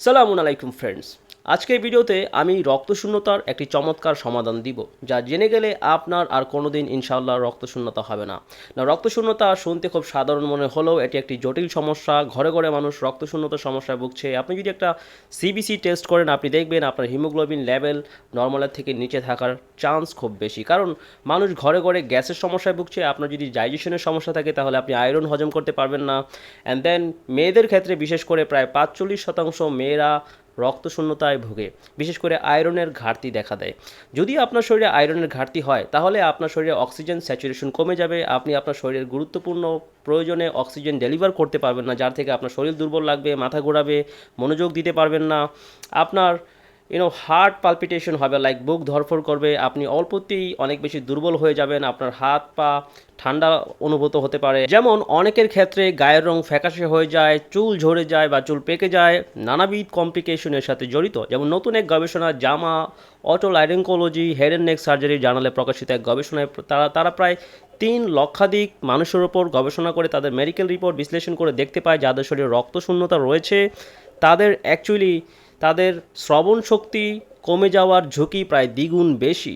সালামুন আলাইকুম ফ্রেন্ডস আজকের ভিডিওতে আমি রক্তশূন্যতার একটি চমৎকার সমাধান দিব, যা জেনে গেলে আপনার আর কোনোদিন ইনশাআল্লাহ রক্তশূন্যতা হবে না। না, রক্তশূন্যতা শুনতে খুব সাধারণ মনে হলেও এটি একটি জটিল সমস্যা। ঘরে ঘরে মানুষ রক্তশূন্যতার সমস্যায় ভুগছে। আপনি যদি একটা সিবিসি টেস্ট করেন, আপনি দেখবেন আপনার হিমোগ্লোবিন লেভেল নর্মালের থেকে নিচে থাকার চান্স খুব বেশি। কারণ মানুষ ঘরে ঘরে গ্যাসের সমস্যায় ভুগছে। আপনার যদি ডাইজেশনের সমস্যা থাকে, তাহলে আপনি আয়রন হজম করতে পারবেন না। অ্যান্ড দেন মেয়েদের ক্ষেত্রে বিশেষ করে প্রায় পাঁচচল্লিশ শতাংশ মেয়েরা রক্তশূন্যতায় ভোগে, বিশেষ করে আয়রনের ঘাটতি দেখা দেয়। যদি আপনার শরীরে আয়রনের ঘাটতি হয়, তাহলে আপনার শরীরে অক্সিজেন স্যাচুরেশন কমে যাবে, আপনি আপনার শরীরের গুরুত্বপূর্ণ প্রয়োজনে অক্সিজেন ডেলিভার করতে পারবেন না, যার থেকে আপনার শরীর দুর্বল লাগবে, মাথা ঘোরাবে, মনোযোগ দিতে পারবেন না। আপনার ইউনো হার্ট পালপিটেশন হবে লাইক বুক ধরফর করবে, আপনি অল্পতেই অনেক বেশি দুর্বল হয়ে যাবেন, আপনার হাত পা ঠান্ডা অনুভূত হতে পারে। যেমন অনেকের ক্ষেত্রে গায়ের রং ফ্যাকাশে হয়ে যায়, চুল ঝরে যায় বা চুল পেকে যায়, নানাবিধ কমপ্লিকেশনের সাথে জড়িত। যেমন নতুন এক গবেষণা JAMA otolaryngology head and neck surgery জার্নালে প্রকাশিত এক গবেষণায় তারা তারা প্রায় তিন লক্ষাধিক মানুষের ওপর গবেষণা করে তাদের মেডিকেল রিপোর্ট বিশ্লেষণ করে দেখতে পায় যাদের শরীরে রক্তশূন্যতা রয়েছে, তাদের অ্যাকচুয়ালি তাদের শ্রবণ শক্তি কমে যাওয়ার ঝুঁকি প্রায় দ্বিগুণ বেশি।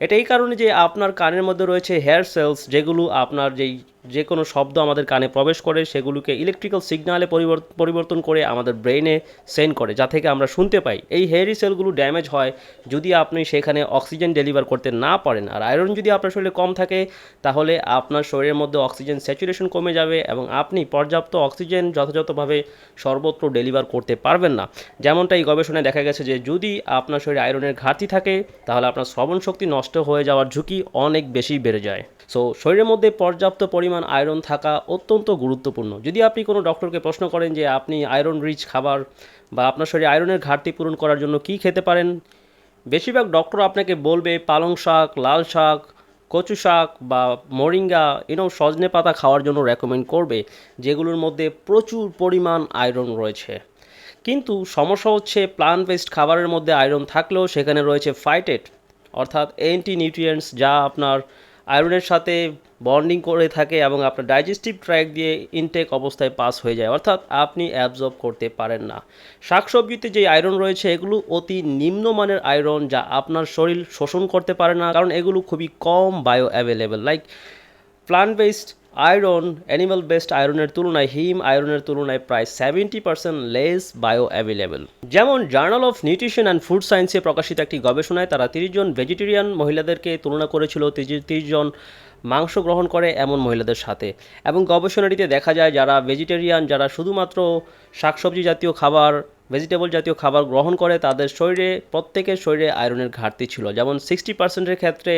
এটা এই কারণে যে আপনার কানের মধ্যে রয়েছে হেয়ার সেলস যেগুলো আপনার যেই যে কোনো শব্দ আমাদের কানে প্রবেশ করে, সেগুলোকে ইলেকট্রিক্যাল সিগনালে পরিবর্তন করে আমাদের ব্রেনে সেন্ড করে, যা থেকে আমরা শুনতে পাই। এই হেয়ারি সেলগুলো ড্যামেজ হয় যদি আপনি সেখানে অক্সিজেন ডেলিভার করতে না পারেন। আর আয়রন যদি আপনার শরীরে কম থাকে, তাহলে আপনার শরীরের মধ্যে অক্সিজেন স্যাচুরেশন কমে যাবে এবং আপনি পর্যাপ্ত অক্সিজেন যথাযথভাবে সর্বত্র ডেলিভার করতে পারবেন না। যেমনটা এই গবেষণায় দেখা গেছে যে, যদি আপনার শরীরে আয়রনের ঘাটতি থাকে, তাহলে আপনার শ্রবণ শক্তি নষ্ট হয়ে যাওয়ার ঝুঁকি অনেক বেশি বেড়ে যায়। সো শরীরের মধ্যে পর্যাপ্ত পরিমাণ আয়রন থাকা অত্যন্ত গুরুত্বপূর্ণ। যদি আপনি কোনো ডক্টরকে প্রশ্ন করেন যে, আপনি আয়রন রিচ খাবার বা আপনার শরীরে আয়রনের ঘাটতি পূরণ করার জন্য কী খেতে পারেন? বেশিরভাগ ডক্টর আপনাকে বলবে, পালং শাক, লাল শাক, কচু শাক বা মরিঙ্গা ইনো সজনে পাতা খাওয়ার জন্য রেকমেন্ড করবে, যেগুলোর মধ্যে প্রচুর পরিমাণ আয়রন রয়েছে। কিন্তু সমস্যা হচ্ছে প্লান্ট বেসড খাবারের মধ্যে আয়রন থাকলেও সেখানে রয়েছে ফাইটেট অর্থাৎ অ্যান্টি নিউট্রিয়েন্টস যা আপনার আয়রনের সাথে বন্ডিং করে থাকে এবং আপনার ডাইজেস্টিভ ট্র্যাক দিয়ে ইনটেক অবস্থায় পাস হয়ে যায়। অর্থাৎ আপনি অ্যাবজর্ব করতে পারেন না। শাকসবজিতে যে আয়রন রয়েছে, এগুলো অতি নিম্নমানের আয়রন যা আপনার শরীর শোষণ করতে পারে না, কারণ এগুলো খুবই কম bioavailable like plant based iron animal based আয়রনের তুলনায় হিম আয়রনের তুলনায় প্রায় seventy percent less bioavailable যেমন journal of nutrition and food সায়েন্সে প্রকাশিত একটি গবেষণায় তারা তিরিশ জন ভেজিটেরিয়ান মহিলাদেরকে তুলনা করেছিল, তিরিশ জন মাংস গ্রহণ করে এমন মহিলাদের সাথে। এবং গবেষণাটিতে দেখা যায় যারা ভেজিটেরিয়ান যারা শুধুমাত্র শাকসবজি জাতীয় খাবার ভেজিটেবল জাতীয় খাবার গ্রহণ করে, তাদের শরীরে, প্রত্যেকের শরীরে আয়রনের ঘাটতি ছিল। যেমন সিক্সটি পার্সেন্টের ক্ষেত্রে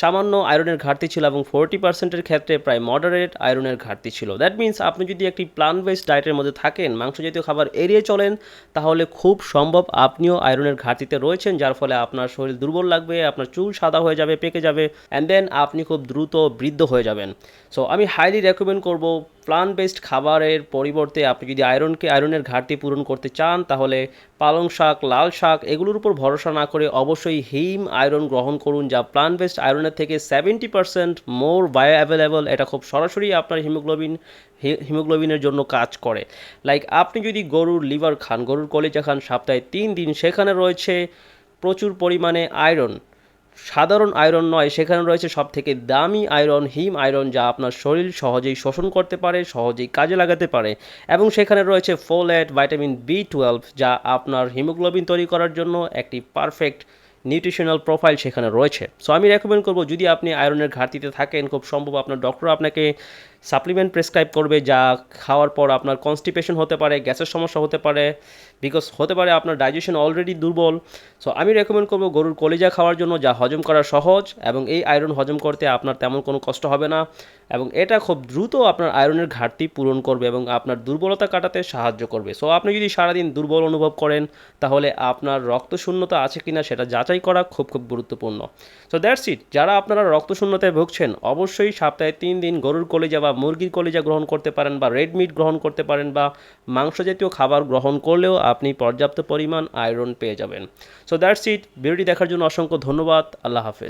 সামান্য আয়রনের ঘাটতি ছিল এবং ফোরটি পার্সেন্টের ক্ষেত্রে প্রায় মডারেট আয়রনের ঘাটতি ছিল। দ্যাট মিন্স আপনি যদি একটি প্লান্ট বেসড ডায়েটের মধ্যে থাকেন, মাংস জাতীয় খাবার এড়িয়ে চলেন, তাহলে খুব সম্ভব আপনিও আয়রনের ঘাটতিতে রয়েছেন, যার ফলে আপনার শরীর দুর্বল লাগবে, আপনার চুল সাদা হয়ে যাবে, পেকে যাবে অ্যান্ড দেন আপনি খুব দ্রুত বৃদ্ধ হয়ে যাবেন। সো আমি হাইলি রেকমেন্ড করব প্লান্ট বেসড খাবারের পরিবর্তে আপনি যদি আয়রনকে আয়রনের ঘাটতি পূরণ করতে চান, তাহলে পালং শাক, লাল শাক এগুলোর উপর ভরসা না করে অবশ্যই হিম আয়রন গ্রহণ করুন, যা প্লান্ট বেসড আয়রনের থেকে seventy percent more bioavailable এটা খুব সরাসরি আপনার হিমোগ্লোবিন হিমোগ্লোবিনের জন্য কাজ করে। লাইক আপনি যদি গরুর লিভার খান, গরুর কলিজা খান, সপ্তাহে তিন দিন সেখানে রয়েছে প্রচুর পরিমাণে আয়রন সাধারণ আয়রন নয়, সেখানে রয়েছে সব থেকে দামি আয়রন, হিম আয়রন, যা আপনার শরীর সহজেই শোষণ করতে পারে, সহজেই কাজে লাগাতে পারে। এবং সেখানে রয়েছে ফোলেট ভাইটামিন বি টুয়েলভ যা আপনার হিমোগ্লোবিন তৈরি করার জন্য একটি পারফেক্ট নিউট্রিশনাল প্রোফাইল সেখানে রয়েছে। সো আমি রেকমেন্ড করব, যদি আপনি আয়রনের ঘাটতিতে থাকেন, খুব সম্ভব আপনার ডক্টর আপনাকে সাপ্লিমেন্ট প্রেসক্রাইব করবে, যা খাওয়ার পর আপনার কনস্টিপেশন হতে পারে, গ্যাসের সমস্যা হতে পারে বিকজ হতে পারে আপনার ডাইজেশন অলরেডি দুর্বল। সো আমি রেকমেন্ড করব গরুর কলিজা খাওয়ার জন্য, যা হজম করা সহজ এবং এই আয়রন হজম করতে আপনার তেমন কোনো কষ্ট হবে না এবং এটা খুব দ্রুত আপনার আয়রনের ঘাটতি পূরণ করবে এবং আপনার দুর্বলতা কাটাতে সাহায্য করবে। সো আপনি যদি সারাদিন দুর্বল অনুভব করেন, তাহলে আপনার রক্তশূন্যতা আছে কিনা সেটা যাচাই করা খুব খুব গুরুত্বপূর্ণ। সো দ্যাটস ইট যারা আপনারা রক্তশূন্যতায় ভুগছেন, অবশ্যই সপ্তাহে তিন দিন গরুর কলিজা বা মুরগির কলিজা গ্রহণ করতে পারেন বা রেড মিট গ্রহণ করতে পারেন বা মাংস জাতীয় খাবার গ্রহণ করলেও আপনি পর্যাপ্ত পরিমাণ আয়রন পেয়ে যাবেন। সো দ্যাটস ইট ভিডিওটি দেখার জন্য অসংখ্য ধন্যবাদ। আল্লাহ হাফেজ।